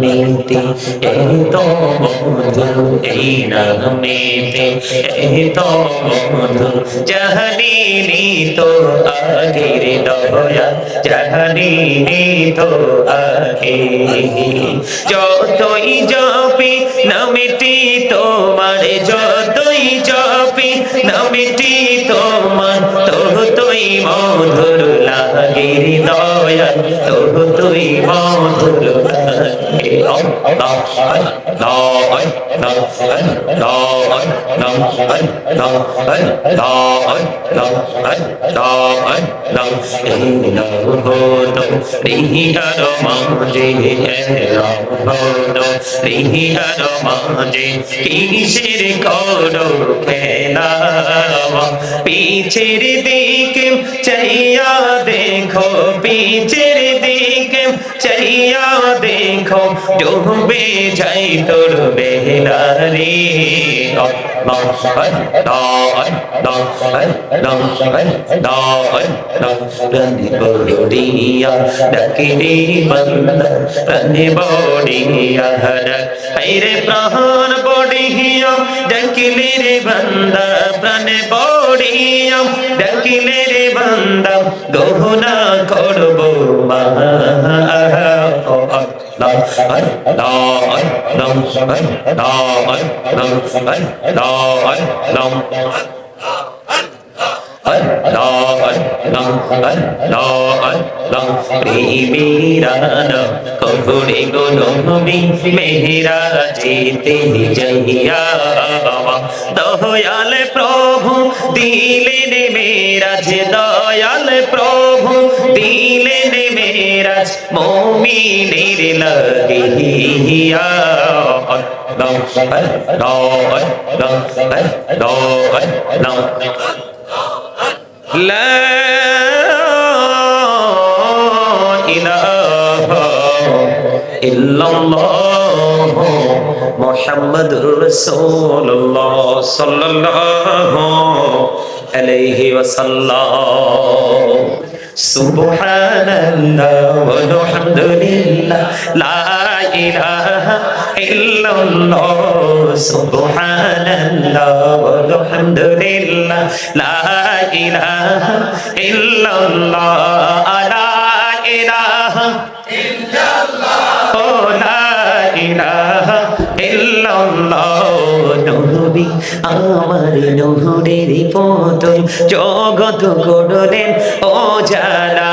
মেতে এই তো মধু এই নাম মেতে এই তো মধু জাহানি তো আখির দয়া জাহানি তো আখি যতই জপি নামেটি তোমার যতই জপ নামেটি তোমার তোহ তুই মধুর লাগে দয়া তোহ তুই মধুর লাগে দয়া দাও এই রহদ নিহার মাঝে রহদ নিহার মাঝে কিসের করো খেলা পিছের দিকে চাইয়া দেখো, পিছের দিকে চাইয়া দেখো ডুবে যাই তোর বেলা রে বড়িয়া বড়িয়া হাইরে প্রাণ বড়িয়া ডাকিলে রে বন্দা প্রাণে বড়িয়া ডাকিলে রে বন্দা গহনা করব মা দয়াল প্রভু দিলেন মেরাজ দয়াল প্রভু দিলেন মেরাজ মমিনের লাগিয়া লা ইলাহা ইল্লাল্লাহ মুহাম্মাদুর রাসূলুল্লাহ সাল্লাল্লাহু আলাইহি ওয়াসাল্লাম। সুবহানাল্লাহ ওয়া বিহামদিল্লাহ লা ইলাহা ইল্লাল্লাহ সুবহানাল্লাহ ওয়া লা ইলাহা ইল্লাল্লাহ লা ইলাহা ও লা ইলাহা ইল্লাল্লাহ নবী আমার নহরের পতন জগত করলেন ও জালা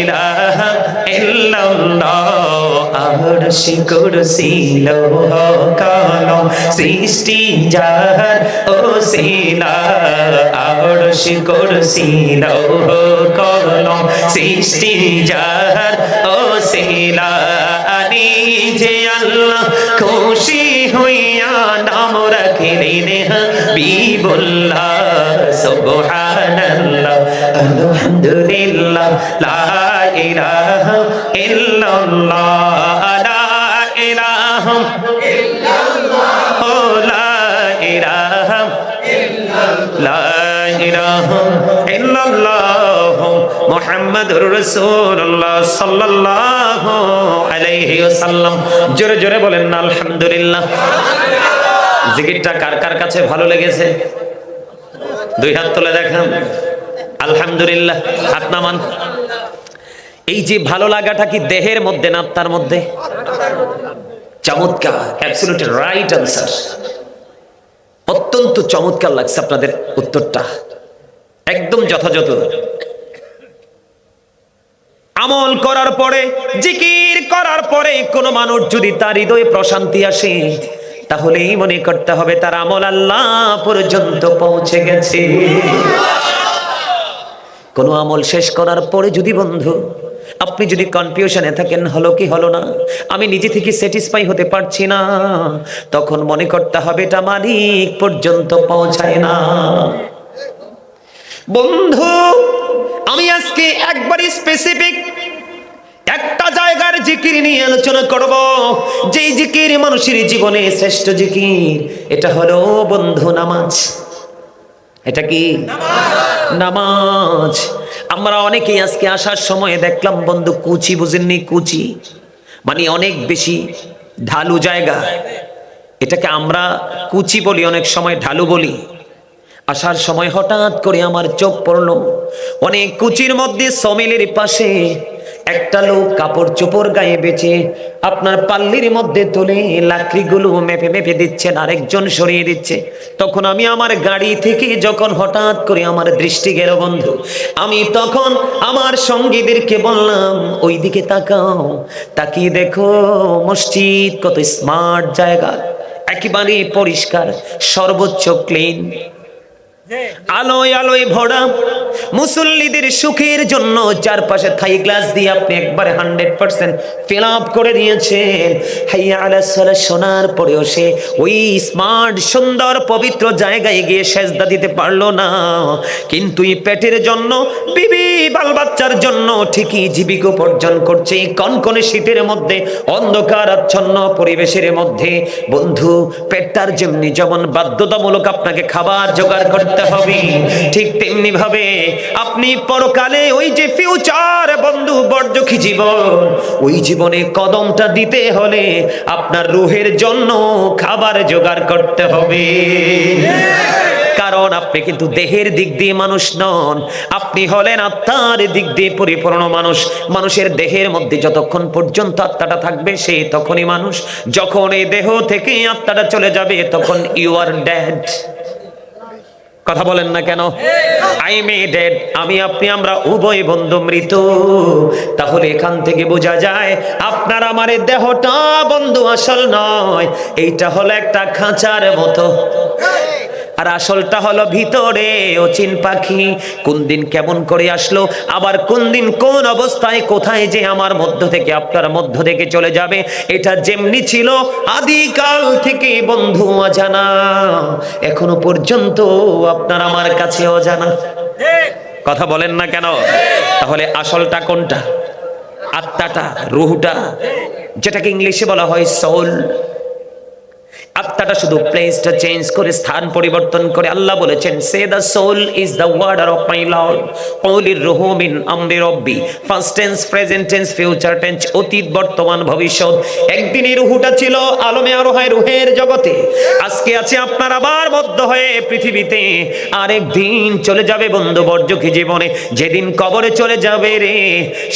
ইলাহা ইল্লাল্লাহ। আরশি কুরসি লৌহ কলম সৃষ্টি যাহার ও শিলা আরশি কুরসি লৌহ কলম সৃষ্টি যাহার ও শিলা আনি যে আল্লাহ খুশি হইয়া নাম রাখিলেন হাবিবুল্লাহ সুবহানাল্লাহ লা ইলাহা ইল্লাল্লাহ, লা ইলাহা ইল্লাল্লাহ, ও লা ইলাহা লা ইলাহা ইল্লাল্লাহ, মুহাম্মাদুর রাসূলুল্লাহ সাল্লাল্লাহু জোরে জোরে বলেন আলহামদুলিল্লাহ। জিকিরটা কার কার কাছে ভালো লেগেছে? দুই হাত তুলে দেখান। আলহামদুলিল্লাহ, হাত নামান। এই যে ভালো লাগাটা কি দেহের মধ্যে না আত্মার মধ্যে? চমৎকার অ্যাবসলিউট রাইট আনসার অত্যন্ত চমৎকার লাগছে আপনাদের উত্তরটা। একদম যথাযথ। আমল করার পরে, জিকির করার পরে কোনো মানুষ যদি তার হৃদয়ে প্রশান্তি আসে তাহলেই মনে করতে হবে তার আমল আল্লাহ পর্যন্ত পৌঁছে গেছে। কোনো আমল শেষ করার পরে যদি বন্ধু, আপনি যদি কনফিউশনে থাকেন, হলো কি হলো না, আমি নিজে থেকে স্যাটিসফাই হতে পারছি না, তখন মনে করতে হবে এটা মালিক পর্যন্ত পৌঁছায় না। বন্ধু, আমি আজকে একবারই স্পেসিফিক একটা জায়গার জিকির নিয়ে আলোচনা করব। যেই জিকির মানুষের জীবনে শ্রেষ্ঠ জিকির, এটা হলো বন্ধু নামাজ। এটা কি? নামাজ। আমরা অনেকেই আজকে আসার সময় দেখলাম, বন্ধু কুচি বুঝেননি কুচি? মানে অনেক বেশি ঢালু জায়গা। এটাকে আমরা কুচি বলি, অনেক সময় ঢালু বলি। আসার সময় হঠাৎ করে আমার চোখ পড়ল। অনেক কুচির মধ্যে সমিলের পাশে একটা লোক কাপড় চোপড় গায়ে বেচে আপনার পাল্লির মধ্যে তুলে লাকড়িগুলো মেপে মেপে দিচ্ছেন আরেকজন সরিয়ে দিচ্ছে। তখন আমি আমার গাড়ি থেকে যখন হঠাৎ করে আমার দৃষ্টি গেল বন্ধু, আমি তখন আমার সঙ্গীদেরকে বললাম ওই দিকে তাকাও, তাকিয়ে দেখো, মসজিদ কত স্মার্ট জায়গা, একেবারে পরিষ্কার, সর্বোচ্চ ক্লিন আলোয় আলোয় ভরা। মুসল্লিদের সুখের জন্য চারপাশে থাই গ্লাস দিয়ে আপনি একবারে হান্ড্রেড পার্সেন্ট ফিল আপ করে দিয়েছেন। হাইয়া শোনার পরেও সে ওই স্মার্ট, সুন্দর, পবিত্র জায়গায় গিয়ে সেজদা দিতে পারল না। কিন্তু এই পেটের জন্য, বিবি বাল বাচ্চার জন্য ঠিকই জীবিকা উপার্জন করছে। কনকনে শীতের মধ্যে, অন্ধকার আচ্ছন্ন পরিবেশের মধ্যে। বন্ধু, পেটটার যেমনি যেমন বাধ্যতামূলক আপনাকে খাবার জোগাড় করতে হবে। ঠিক তেমনি ভাবে আপনি পরকালে ওই যে ফিউচার বন্ধু বর্জকি জীবন, ওই জীবনে কদমটা দিতে হলে আপনার রুহের জন্য খাবার জোগাড় করতে হবে। কারণ আপনি কিন্তু দেহের দিক দিয়ে মানুষ নন, আপনি হলেন আত্মার দিক দিয়ে পরিপূর্ণ মানুষ। মানুষের দেহের মধ্যে যতক্ষণ পর্যন্ত আত্মাটা থাকবে, সে তখনই মানুষ। যখন এই দেহ থেকে আত্মাটা চলে যাবে, তখন ইউ আর ড্যাড কথা বলেন না কেন? আই মে ডেড আমি, আপনি, আমরা উভয় বন্ধু মৃত। তাহলে এখান থেকে বোঝা যায়, আপনার আমার দেহটা বন্ধু আসল নয়, এইটা হলো একটা খাঁচার মতো। আর আসলটা হলো ভিতরে অচিন পাখি। কোন দিন কেমন করে আসলো, আবার কোন দিন কোন অবস্থায় কোথায় যে আমার মধ্য থেকে, আপনার মধ্য থেকে চলে যাবে, এটা যেমনি ছিল আদিকাল থেকে বন্ধু অজানা। এখনও পর্যন্ত আপনার আমার কাছে অজানা। কথা বলেন না কেন? তাহলে আসলটা কোনটা? আত্মাটা, রুহুটা, যেটাকে ইংলিশে বলা হয় সোল আত্মাটা শুধু প্লেসটা চেঞ্জ করে, স্থান পরিবর্তন করে আল্লাহ বলেছেন say the soul is the order of my lord কৌলির রুহু মিন আমরি রব্বি। First tense present tense future tense অতীত, বর্তমান, ভবিষ্যৎ। একদিন এই রুহুটা ছিল আলমে আরও হয় রুহের জগতে। আজকে আছে আপনার আবার মধ্য হয়ে পৃথিবীতে। আরেক দিন চলে যাবে বন্ধু বর্জকি জীবনে। যেদিন কবরে চলে যাবে রে,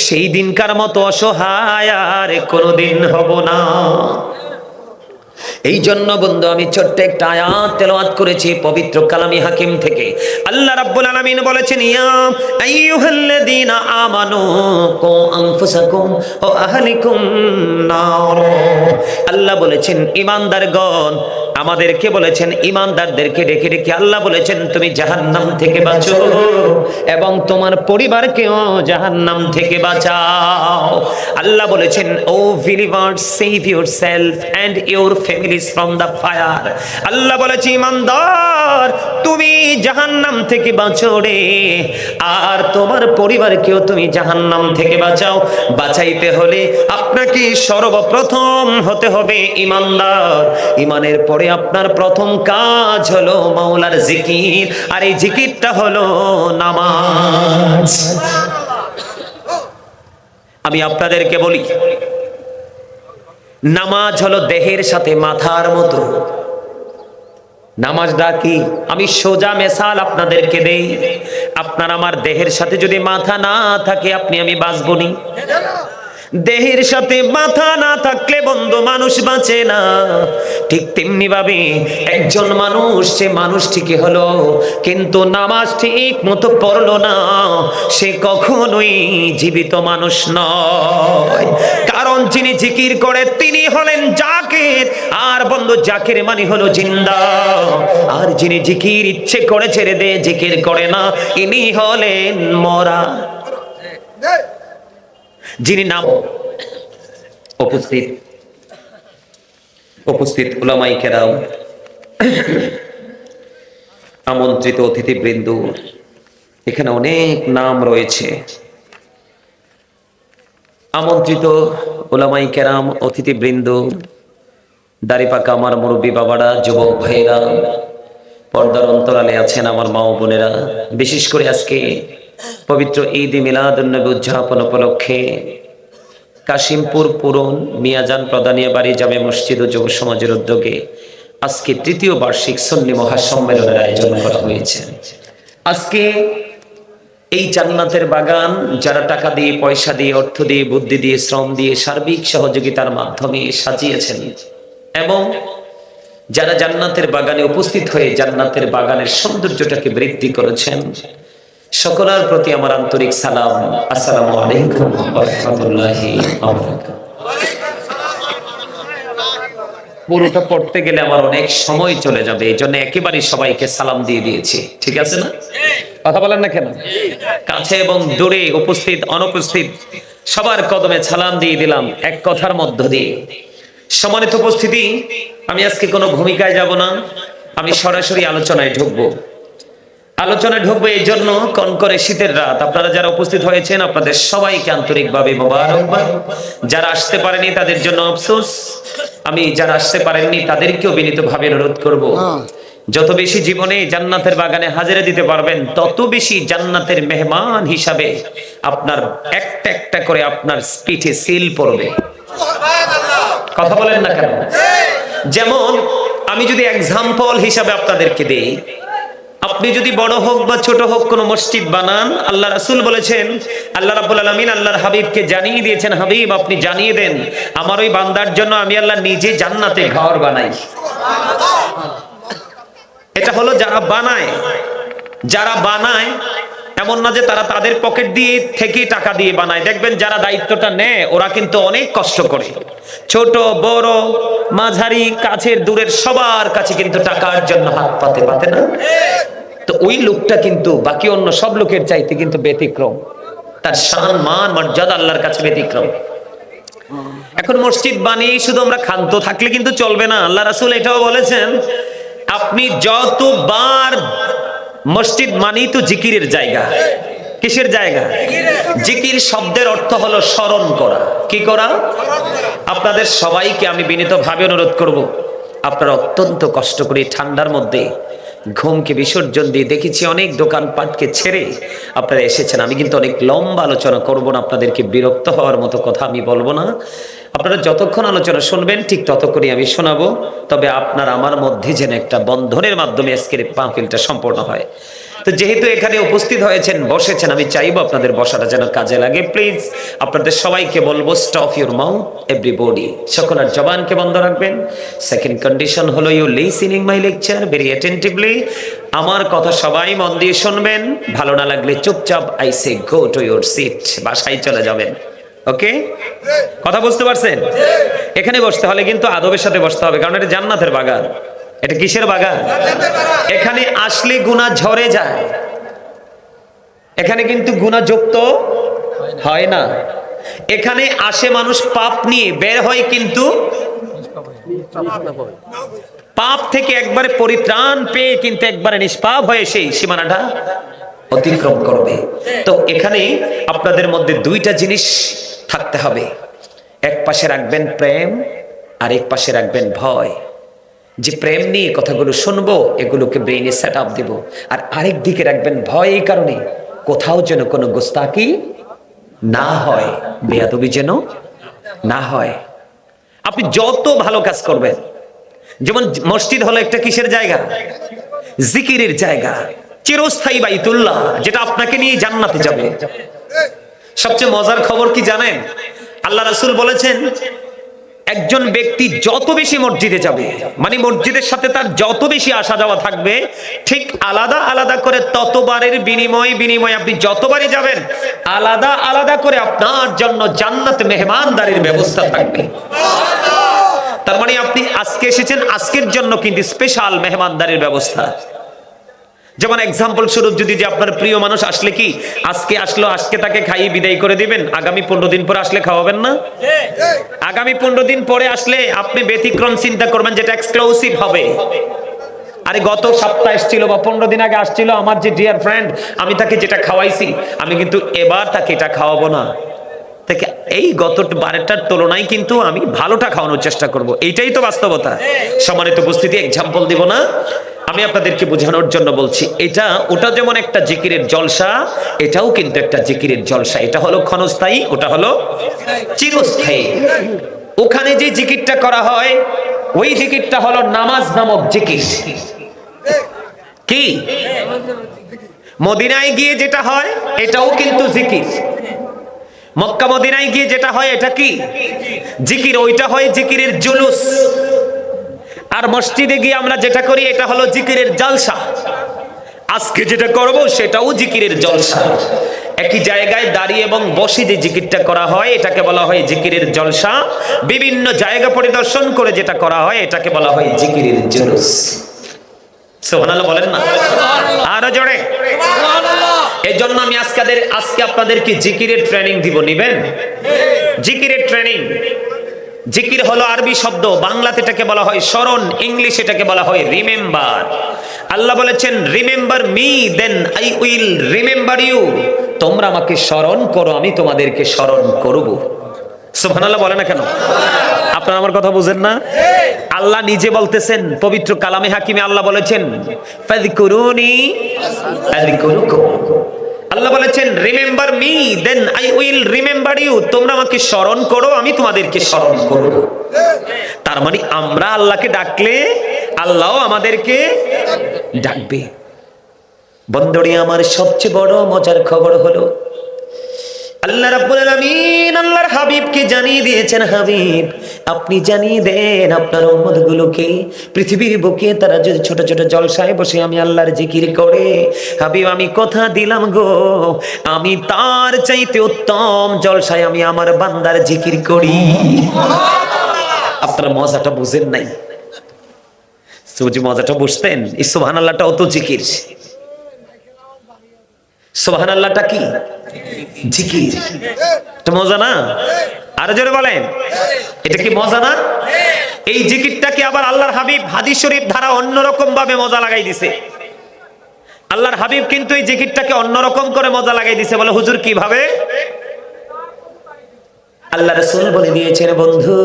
সেই দিনকার মতো অসহায় আর কোনোদিন হব না। এই জন্য বন্ধু, আমি ছোট্ট একটা আয়াত তেলাওয়াত করেছি পবিত্র কালামি হাকিম থেকে। আল্লাহ রাব্বুল আলামিন বলেছেন, ইয়া আইয়ুহাল্লাযীনা আমানু কু আনফুসাকুম ওয়া আহলিকুম নার। আল্লাহ বলেছেন ঈমানদারগণ আমাদেরকে বলেছেন ঈমানদারদেরকে ডেকে ডেকে আল্লাহ বলেছেন, তুমি জাহান্নাম থেকে বাঁচো এবং তোমার পরিবারকেও জাহান্নাম থেকে বাঁচাও। আল্লাহ বলেছেন, O believers save yourself and your families from আল্লাহ বলেছে, ইমানদার, তুমি জাহান্নাম থেকে বাঁচো রে। আর তোমার পরিবারকেও তুমি জাহান্নাম থেকে বাঁচাও। বাঁচাইতে হলে আপনাকে সর্বপ্রথম হতে হবে ইমানদার। ইমানের পরে আপনার প্রথম কাজ হলো মাওলার জিকির। আর এই জিকিরটা হলো নামাজ। আমি আপনাদেরকে বলি নামাজ হলো দেহের সাথে মাথার মতো। নামাজটা কি? আমি সোজা মেশাল আপনাদেরকে দেই। আপনার আমার দেহের সাথে যদি মাথা না থাকে, আপনি আমি বাঁচবনি দেহের সাথে মাথা না থাকলে বন্ধু মানুষ বাঁচে না। ঠিক তেমনি ভাবে একজন মানুষ, সে মানুষ ঠিকই হলো কিন্তু নামাজ ঠিক মতো পড়ল না, সে কখনোই জীবিত মানুষ নয়। কারণ যিনি জিকির করে, তিনি হলেন জাকির। আর বন্ধু, জাকির মানে হলো জিন্দা। আর যিনি জিকির ইচ্ছে করে ছেড়ে দে, জিকির করে না, ইনি হলেন মরা। যিনি নাম উপস্থিত উপস্থিত উলামাই কেরাম, আমন্ত্রিত অতিথিবৃন্দ, এখানে অনেক নাম রয়েছে। আমন্ত্রিত ওলামাই কেরাম, অতিথিবৃন্দ, দাড়িপাকা আমার মুরব্বী বাবারা, যুবক ভাইরা পর্দার অন্তরালে আছেন আমার মা ও বোনেরা। বিশেষ করে আজকে পবিত্র ঈদ মিলাদুন্নবী উদযাপন উপলক্ষে কাশিমপুর পুরন মিয়াজান প্রদানিয়া বাড়ি জামে মসজিদ ও যুব সমাজের উদ্যোগে আজকে তৃতীয় বার্ষিক সন্নি মহাসম্মেলনের আয়োজন করা হয়েছে। আজকে এই জান্নাতের বাগান যারা টাকা দিয়ে, পয়সা দিয়ে, অর্থ দিয়ে, বুদ্ধি দিয়ে, শ্রম দিয়ে, সার্বিক সহযোগিতার মাধ্যমে সাজিয়েছেন এবং যারা জান্নাতের বাগানে উপস্থিত হয়ে জান্নাতের বাগানের সৌন্দর্যটাকে বৃদ্ধি করেছেন, সকলের প্রতি আমার আন্তরিক সালাম। আসসালামু পুরোটা পড়তে গেলে আমার অনেক সময় চলে যাবে, এই জন্য একেবারে সবাইকে সালাম দিয়ে দিয়েছি। ঠিক আছে না? কথা বলেন না কেন? কাছে এবং দূরে উপস্থিত অনুপস্থিত সবার কদমে সালাম দিয়ে দিলাম এক কথার মধ্য দিয়ে। সম্মানিত উপস্থিতি আমি আজকে কোনো ভূমিকায় যাব না আমি সরাসরি আলোচনায় ঢুকবো। আলোচনায় ঢুকবো এই জন্য কনকরে শীতের রাত। আপনারা যারা উপস্থিত হয়েছেন আপনাদের সবাইকে আন্তরিকভাবে মোবারকবাদ। যারা আসতে পারেনি তাদের জন্য আফসোস। আমি যারা আসতে পারেননি তাদেরকেও বিনীতভাবে অনুরোধ করব। যত বেশি জীবনে জান্নাতের বাগানে হাজিরা দিতে পারবেন, তত বেশি জান্নাতের মেহমান হিসাবে আপনার একটা একটা করে আপনার পিঠে সিল পড়বে। কথা বলেন না কেন? যেমন আমি যদি এক্সাম্পল হিসাবে আপনাদেরকে দেই, আপনি যদি বড় হোক বা ছোট হোক কোন মসজিদ বানান, আল্লাহ রাসূল বলেছেন, আল্লাহ রাব্বুল আলামিন আল্লাহর হাবিবকে জানিয়ে দিয়েছেন, হাবিব, আপনি জানিয়ে দেন, আমার ওই বান্দার জন্য আমি আল্লাহ নিজে জান্নাতে ঘর বানাই। এটা হলো যারা বানায়। যারা বানায়, এমন না যে তারা তাদের পকেট দিয়ে থেকে টাকা দিয়ে বানায়। দেখবেন যারা দায়িত্বটা নেয়, ওরা কিন্তু অনেক কষ্ট করে। ছোট, বড়, মাঝারি, কাছের, দূরের সবার কাছে কিন্তু টাকার জন্য হাত পাতে পাতে না। তো ওই লোকটা কিন্তু, বাকি অন্য সব লোকের চাইতে কিন্তু ব্যতিক্রম। তার সম্মান মান, মর্যাদা আল্লাহর কাছে ব্যতিক্রম। এখন মসজিদ বানিয়ে শুধু আমরা ক্ষান্ত থাকলে কিন্তু চলবে না। আল্লাহ রাসূল এটাও বলেছেন আপনি যতবার মসজিদ মানেই তো জিকিরের জায়গা। কিসের জায়গা? জিকির শব্দের অর্থ হলো স্মরণ করা। কি করা? আপনাদের সবাইকে আমি বিনীতভাবে অনুরোধ করব, আপনারা অত্যন্ত কষ্ট করে ঠান্ডার মধ্যে ঘুমকে বিসর্জন দিয়ে দেখেছি অনেক দোকানপাটকে ছেড়ে আপনারা এসেছেন। আমি কিন্তু অনেক লম্বা আলোচনা করব না, আপনাদেরকে বিরক্ত হওয়ার মতো কথা আমি বলব না। আপনারা যতক্ষণ আলোচনা শুনবেন, ঠিক ততক্ষণই আমি শোনাবো। তবে আপনার আমার মধ্যে যেন একটা বন্ধনের মাধ্যমে আজকের মাহফিলটা সম্পূর্ণ হয়। তো যেহেতু এখানে উপস্থিত হয়েছেন, বসেছেন, আমি চাইব আপনাদের বসাটা যেন কাজে লাগে। প্লিজ, আপনাদের সবাইকে বলব স্টপ ইউর মাউথ এভরিবডি সকলের জবানকে বন্ধ রাখবেন। সেকেন্ড কন্ডিশন হলো you listening my lecture very attentively আমার কথা সবাই মন দিয়ে শুনবেন। ভালো না লাগলে চুপচাপ I say go to your seat বাসায় চলে যাবেন। ওকে কথা বুঝতে পারছেন? এখানে বসতে হলে কিন্তু আদবের সাথে বসতে হবে, কারণ এটা জান্নাতের বাগান। এটা কিসের বাগান? এখানে আসলে গুণা ঝরে যায়। এখানে কিন্তু গুণা যুক্ত হয় না। এখানে আসে মানুষ পাপ নিয়ে, বের হয় কিন্তু পাপ থেকে একবারে পরিত্রাণ পেয়ে কিন্তু একবারে নিষ্পাপ হয়ে সেই সীমানাটা অতিক্রম করবে। তো এখানে আপনাদের মধ্যে দুইটা জিনিস থাকতে হবে। এক পাশে রাখবেন প্রেম, আর এক পাশে রাখবেন ভয়। যে প্রেম নিয়ে কথাগুলো শুনব, এগুলোকে ব্রেইনে সেট আপ দেবো। আর আরেক দিকে রাখবেন ভয় এই কারণে, কোথাও যেন কোনো গোস্তাকি না হয়, বেয়াদবি যেন না হয়। আপনি যত ভালো কাজ করবেন, যেমন মসজিদ হলো একটা কিসের জায়গা? জিকিরের জায়গা। চিরস্থায়ী বাইতুল্লাহ, যেটা আপনাকে নিয়ে জান্নাতে যাবে। সবচেয়ে মজার খবর কি জানেন? আল্লাহ রাসূল বলেছেন, একজন ব্যক্তি যত বেশি মসজিদে যাবে মানে মসজিদের সাথে তার যত বেশি আসা যাওয়া থাকবে, ঠিক আলাদা আলাদা করে ততবারের বিনিময় বিনিময় আপনি যতবারই যাবেন, আলাদা আলাদা করে আপনার জন্য জান্নাত মেহমানদারির ব্যবস্থা থাকবে। তার মানে আপনি আজকে এসেছেন, আজকের জন্য কিন্তু স্পেশাল মেহমানদারির ব্যবস্থা। যেমন এক্সাম্পল স্বরূপ যদি যে আপনার প্রিয় মানুষ আসলে কি? আজকে আসলো, আজকে তাকে খাইয়ে বিদায় করে দিবেন। আগামী পনেরো দিন পরে আসলে খাওয়াবেন না? আগামী পনেরো দিন পরে আসলে আপনি ব্যতিক্রম চিন্তা করবেন যেটা এক্সক্লুসিভ হবে। আরে গত সপ্তাহ এসেছিল বা পনেরো দিন আগে আসছিল আমার যে ডিয়ার ফ্রেন্ড আমি তাকে যেটা খাওয়াইছি, আমি কিন্তু এবার তাকে এটা খাওয়াবো না। থেকে এই গত বারেরটার তুলনায় কিন্তু আমি ভালোটা খাওয়ানোর চেষ্টা করব। এইটাই তো বাস্তবতা। সমানিত উপস্থিতি এক্সাম্পল দিব না। আমি আপনাদেরকে বোঝানোর জন্য বলছি, এটা, ওটা যেমন একটা জিকিরের জলসা, এটাও কিন্তু একটা জিকিরের জলসা। এটা হলো ক্ষণস্থায়ী, ওটা হলো চিরস্থায়ী। ওখানে যে জিকিরটা করা হয়, ওই জিকিরটা হলো নামাজ নামক জিকির। কি? মদিনায় গিয়ে যেটা হয়, এটাও কিন্তু জিকির। মক্কা মদিনায় গিয়ে যেটা হয়, এটা কি? জিকির। ওইটা হয় জিকিরের জুলুস। আর মসজিদে গিয়ে আমরা যেটা করি, এটা হলো জিকিরের জলসা। আজকে যেটা করব, সেটাও জিকিরের জলসা। একই জায়গায় দাঁড়িয়ে এবং বসে যে জিকিরটা করা হয়, এটাকে বলা হয় জিকিরের জলসা। বিভিন্ন জায়গা পরিদর্শন করে যেটা করা হয়, এটাকে বলা হয় জিকিরের জুলুস। সোহানাল্লাহ বলেন না? আরও জোরে। এই জন্য আমি আজকাদের আজকে আপনাদেরকে জিকিরের ট্রেনিং দিব, নিবেন? জিকিরের ট্রেনিং জিকির হলো আরবি শব্দ, বাংলাতে এটাকে বলা হয় স্মরণ, ইংলিশ এটাকে বলা হয় রিমেম্বার। আল্লাহ বলেছেন, remember me, then I will remember you. তোমরা আমাকে স্মরণ করো, আমি তোমাদেরকে স্মরণ করব। সুবহানাল্লাহ বলে না কেন? আপনারা আমার কথা বুঝেন না? আল্লাহ নিজে বলতেছেন, পবিত্র কালামে হাকিমে আল্লাহ বলেছেন, ফাযকুরুনি আযকুরুকুম আল্লাহ বলেছেন remember me then I will remember you তোমরা আমাকে স্মরণ করো, আমি তোমাদেরকে স্মরণ করব। তার মানে আমরা আল্লাহকে ডাকলে আল্লাহ আমাদেরকে ডাকবে। বন্দরে আমার সবচেয়ে বড় মজার খবর হলো আল্লাহ রাব্বুল আলামিন আল্লাহর হাবিবকে জানিয়ে দিয়েছেন, হাবিব, আপনি জানিয়ে দেন আপনার উম্মতগুলোকে, পৃথিবীর বুকে তারা যদি ছোট ছোট জলসায় বসে আমি আল্লাহর জিকির করে, হাবিব, আমি কথা দিলাম গো, আমি তার চাইতে উত্তম জলসায় আমি আমার বান্দার জিকির করি। আপনার মজাটা বুঝেন নাই। সুজি মজাটা বুঝতেন, এই সুবহানাল্লাহটা অত জিকির। সুবহানাল্লাহটা কি? জিকির এটা মজা না? আরও জোরে বলেন। এটা কি মজা না? এই জিকিরটাকে আবার আল্লাহর হাবিব হাদিস শরীফ ধারা অন্যরকম ভাবে মজা লাগাই দিছে? আল্লাহর হাবিব কিন্তু এই জিকিরটাকে অন্যরকম করে মজা লাগাই দিছে বলে, হুজুর, কীভাবে? আল্লাহ রসুল বলে দিয়েছেন, বন্ধু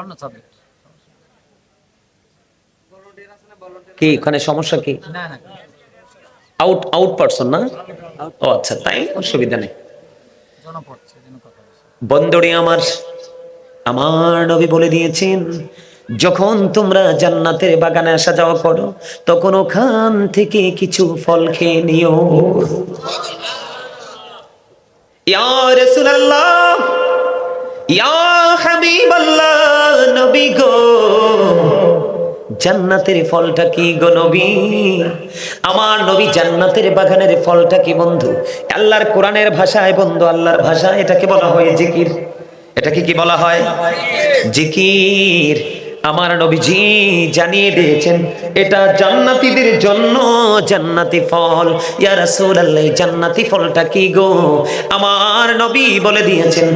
অন্য সাবজেক্ট কি ওখানে সমস্যা কি? আউট আউট পারসন না? ও আচ্ছা তাই অসুবিধা নেই। বন্দরে আমার আমার নবী বলে দিয়েছেন যখন তোমরা জান্নাতের বাগানে আসা যাওয়া করো, তখন ওখান থেকে কিছু ফল খেয়ে নিও। জান্নাতের ফলটা কি গো নবী? আমার নবী জান্নাতের বাগানের ফলটা কি বন্ধু? আল্লাহর কোরআনের ভাষায় বন্ধু, আল্লাহর ভাষা এটাকে বলা হয় জিকির। এটাকে কি বলা হয়? জিকির। আমার নবীজি জানিয়ে দিয়েছেন, এটা জান্নাতীদের জন্য জান্নাতি ফল। ইয়া রাসূলুল্লাহ জান্নাতি ফলটা কি গো? আমার নবী বলে দিয়েছেন